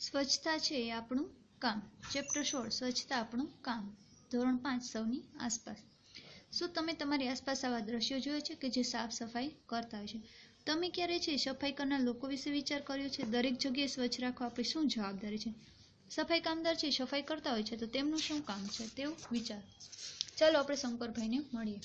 સ્વચ્છતા છે એ આપણું કામ. ચેપ્ટર સોળ, સ્વચ્છતા આપણું કામ. ધોરણ પાંચ, સૌની આસપાસ. શું તમે તમારી આસપાસ આવા દ્રશ્યો જોયા છે કે જે સાફ સફાઈ કરતા હોય છે? તમે ક્યારે છે સફાઈ કરનાર લોકો વિશે વિચાર કર્યો છે? દરેક જગ્યાએ સ્વચ્છ રાખવા આપણી શું જવાબદારી છે? સફાઈ કામદાર છે સફાઈ કરતા હોય છે તો તેમનું શું કામ છે? તેવું વિચાર. ચાલો આપણે શંકરભાઈને મળીએ.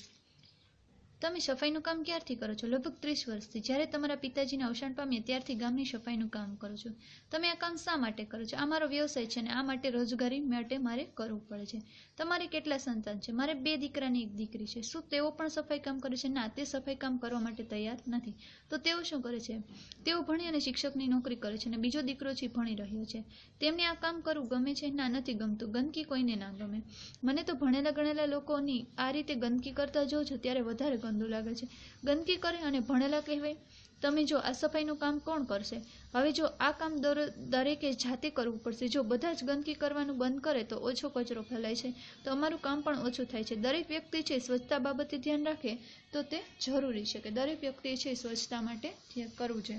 તમે સફાઈનું કામ ક્યારથી કરો છો? લગભગ ત્રીસ વર્ષથી. જ્યારે તમારા પિતાજીને અવસાન પામ્યા, ત્યારથી ગામની સફાઈનું કામ કરો છો. તમે આ કામ શા માટે કરો છો? આ મારો વ્યવસાય છે અને આ માટે રોજગારી માટે મારે કરવું પડે છે. તમારે કેટલા સંતાન છે? મારે બે દીકરાની એક દીકરી છે. શું તેઓ પણ સફાઈ કામ કરે છે? ના, તે સફાઈ કામ કરવા માટે તૈયાર નથી. તો તેઓ શું કરે છે? તેઓ ભણી અને શિક્ષકની નોકરી કરે છે અને બીજો દીકરો છે ભણી રહ્યો છે. તેમને આ કામ કરવું ગમે છે? ના, નથી ગમતું. ગંદકી કોઈને ના ગમે. મને તો ભણેલા ગણેલા લોકોની આ રીતે ગંદકી કરતા જોઉં છું ત્યારે વધારે ગંદુ લાગે છે. ગંદકી કરે અને ભણેલા કહેવાય. તમે જો આ સફાઈનું કામ કોણ કરશે? હવે જો આ કામ દરેકે જાતે કરવું પડશે. જો બધા જ ગંદકી કરવાનું બંધ કરે તો ઓછો કચરો ફેલાય છે. તો અમારું કામ પણ ઓછું થાય છે. દરેક વ્યક્તિ છે સ્વચ્છતા બાબતે ધ્યાન રાખે તો તે જરૂરી છે કે દરેક વ્યક્તિ છે સ્વચ્છતા માટે કરવું છે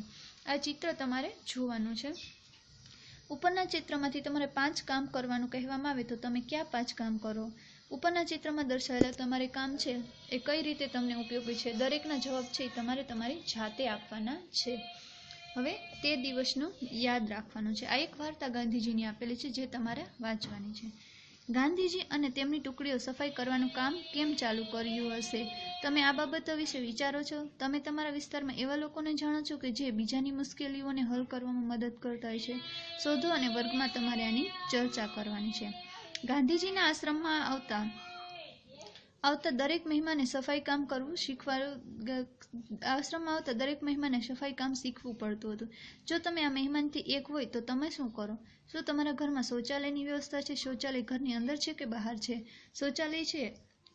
આ ચિત્ર તમારે જોવાનું છે. ઉપરના ચિત્રમાંથી તમારે પાંચ કામ કરવાનું કહેવામાં આવે તો તમે ક્યાં પાંચ કામ કરો? ઉપરના ચિત્રમાં દર્શાવેલા તમારે કામ છે, એ કઈ રીતે તમને ઉપયોગી છે? દરેકના જવાબ છે એ તમારે તમારી જાતે આપવાના છે. હવે તે દિવસનું યાદ રાખવાનું છે. આ એક વાર્તા ગાંધીજીની આપેલી છે જે તમારે વાંચવાની છે. ગાંધીજી અને તેમની ટુકડીઓ સફાઈ કરવાનું કામ કેમ ચાલુ કર્યું હશે? તમે આ બાબતો વિશે વિચારો છો? તમે તમારા વિસ્તારમાં એવા લોકોને જાણો છો કે જે બીજાની મુશ્કેલીઓને હલ કરવામાં મદદ કરતા હોય છે? શોધો અને વર્ગમાં તમારે આની ચર્ચા કરવાની છે. ગાંધીજીના આશ્રમમાં આવતા આવતા દરેક મહેમાને સફાઈ કામ કરવું શીખવા આશ્રમમાં આવતા દરેક મહેમાને સફાઈ કામ શીખવું પડતું હતું. જો તમે આ મહેમાનથી એક હોય તો તમે શું કરો? શું તમારા ઘરમાં શૌચાલયની વ્યવસ્થા છે? શૌચાલય ઘરની અંદર છે કે બહાર છે? શૌચાલય છે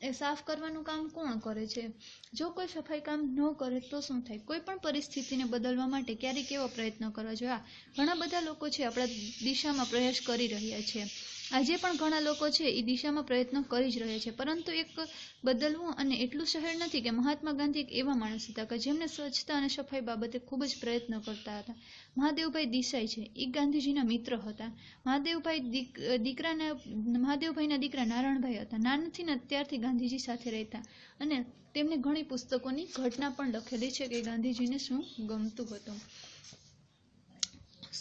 એ સાફ કરવાનું કામ કોણ કરે છે? જો કોઈ સફાઈ કામ ન કરે તો શું થાય? કોઈ પણ પરિસ્થિતિને બદલવા માટે ક્યારેક એવો પ્રયત્ન કરવા જોઈએ. ઘણા બધા લોકો છે આપણા દિશામાં પ્રયાસ કરી રહ્યા છે. આજે પણ ઘણા લોકો છે એ દિશામાં પ્રયત્નો કરી જ રહ્યા છે, પરંતુ એક બદલવું અને એટલું સહેલ નથી કે મહાત્મા ગાંધી એક એવા માણસ હતા કે જેમને સ્વચ્છતા અને સફાઈ બાબતે ખૂબ જ પ્રયત્નો કરતા હતા. મહાદેવભાઈ દેસાઈ છે, એ ગાંધીજીના મિત્ર હતા. મહાદેવભાઈ દીકરાના, મહાદેવભાઈના દીકરા નારાયણભાઈ હતા. નાનથી ને અત્યારથી ગાંધીજી સાથે રહેતા અને તેમને ઘણી પુસ્તકોની ઘટના પણ લખેલી છે કે ગાંધીજીને શું ગમતું હતું.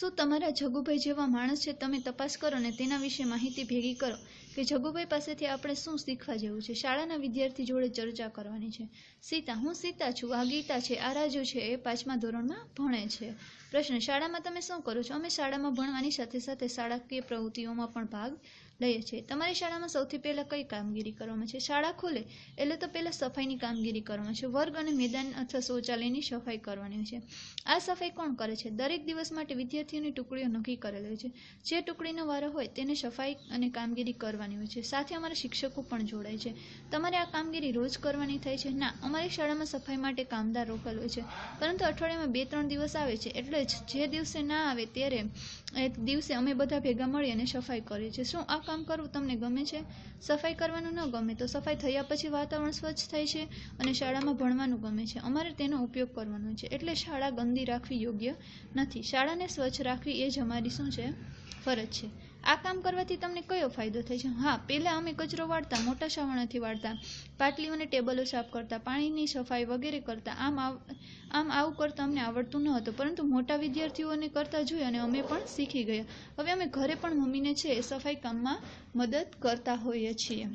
શું તમારા જગુભાઈ જેવા માણસ છે તમે તપાસ કરો અને તેના વિશે માહિતી ભેગી કરો કે જગુભાઈ પાસેથી આપણે શું શીખવા જેવું છે? શાળાના વિદ્યાર્થી જોડે ચર્ચા કરવાની છે. સીતા, હું સીતા છું, આ ગીતા છે, આ રાજુ છે, એ પાંચમા ધોરણમાં ભણે છે. પ્રશ્ન, શાળામાં તમે શું કરો છો? અમે શાળામાં ભણવાની સાથે સાથે શાળાકીય પ્રવૃત્તિઓમાં પણ ભાગ લઈએ છીએ. તમારી શાળામાં સૌથી પહેલાં કઈ કામગીરી કરવામાં છે? શાળા ખોલે એટલે તો પહેલાં સફાઈની કામગીરી કરવામાં છે. વર્ગ અને મેદાન અથવા શૌચાલયની સફાઈ કરવાની છે. આ સફાઈ કોણ કરે છે? દરેક દિવસ માટે વિદ્યાર્થીઓની ટુકડીઓ નક્કી કરેલી હોય છે. જે ટુકડીનો વારો હોય તેને સફાઈ અને કામગીરી કરવાની હોય છે. સાથે અમારા શિક્ષકો પણ જોડાય છે. તમારે આ કામગીરી રોજ કરવાની થાય છે? ના, અમારી શાળામાં સફાઈ માટે કામદાર રોકેલ હોય છે. પરંતુ અઠવાડિયામાં બે ત્રણ દિવસ આવે છે. એટલે જ જે દિવસે ના આવે ત્યારે એ દિવસે અમે બધા ભેગા મળી અને સફાઈ કરીએ છીએ. શું આ કામ કરવું તમને ગમે છે? સફાઈ કરવાનું ન ગમે તો સફાઈ થયા પછી વાતાવરણ સ્વચ્છ થાય છે અને શાળામાં ભણવાનું ગમે છે. અમારે તેનો ઉપયોગ કરવાનો છે. એટલે શાળા ગંદી રાખવી યોગ્ય નથી. શાળાને સ્વચ્છ રાખવી એ જ અમારી શું છે? ફરજ છે. આ કામ કરવાથી તમને કયો ફાયદો થાય છે? હા, પહેલાં અમે કચરો વાળતા, મોટા શાવણાથી વાળતા, પાટલીઓ અને ટેબલો સાફ કરતા, પાણીની સફાઈ વગેરે કરતા, આમ આમ આવું કરતાં અમને આવડતું ન હતું. પરંતુ મોટા વિદ્યાર્થીઓને કરતા જોઈ અને અમે પણ શીખી ગયા. હવે અમે ઘરે પણ મમ્મીને છે એ સફાઈ કામમાં મદદ કરતા હોઈએ છીએ.